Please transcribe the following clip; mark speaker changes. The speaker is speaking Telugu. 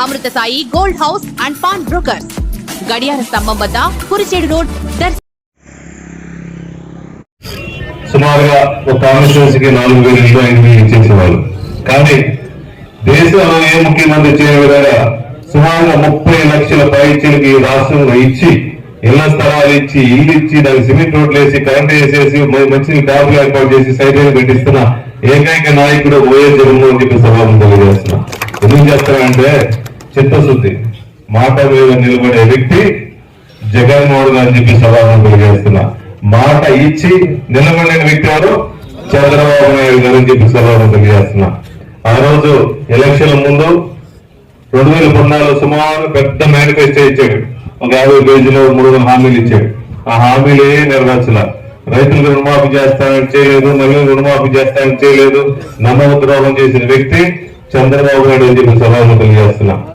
Speaker 1: Amrutha Sai gold house and pawn brokers. గడియార స్తంభం వద్ద కురిచేడు రోడ్ దర్శ
Speaker 2: సుమారుగా ఒక కాన్స్టిట్యున్సీకి నాలుగు వేల ఇల్లు ఐదు వేలు ఇచ్చేసేవాళ్ళు. కానీ దేశంలో ఏ ముఖ్యమంత్రి చేయని విధంగా సుమారుగా ముప్పై లక్షల పైచీలకి ఈ రాష్ట్రంలో ఇచ్చి ఇళ్ళ స్థలాలు ఇచ్చి ఇల్లు ఇచ్చి దానికి సిమెంట్ రోడ్లు వేసి కరెంట్ వేసేసి మంచి ట్యాబ్లు ఏర్పాటు చేసి సైడ్లు పెట్టిస్తున్న ఏకైక నాయకుడు వైఎస్ జగన్మోహన్ చెప్పి సభ తెలియజేస్తున్నా. ఎందుకు చేస్తారంటే చిత్తశుద్ధి. మాట మీద నిలబడే వ్యక్తి జగన్మోహన్ అని చెప్పి సభను తెలియజేస్తున్నా. మాట ఇచ్చి నిలబడిన వ్యక్తి ఎవరు? చంద్రబాబు నాయుడు గారు అని చెప్పి సభను తెలియజేస్తున్నా. ఆ రోజు ఎలక్షన్ ముందు రెండు వేల పద్నాలుగు సుమారు పెద్ద మేనిఫెస్టో ఇచ్చాడు. ఒక యాభై పేజీలో మూడు వందల హామీలు ఇచ్చాడు. ఆ హామీలు ఏ నెరవేర్చల? రైతులకు రుణమాఫీ చేస్తానని చేయలేదు మళ్ళీ రుణమాఫీ చేస్తానని చేయలేదు నమ్మ ద్రోహం చేసిన వ్యక్తి చంద్రబాబు నాయుడు అని చెప్పి సభను తెలియజేస్తున్నా.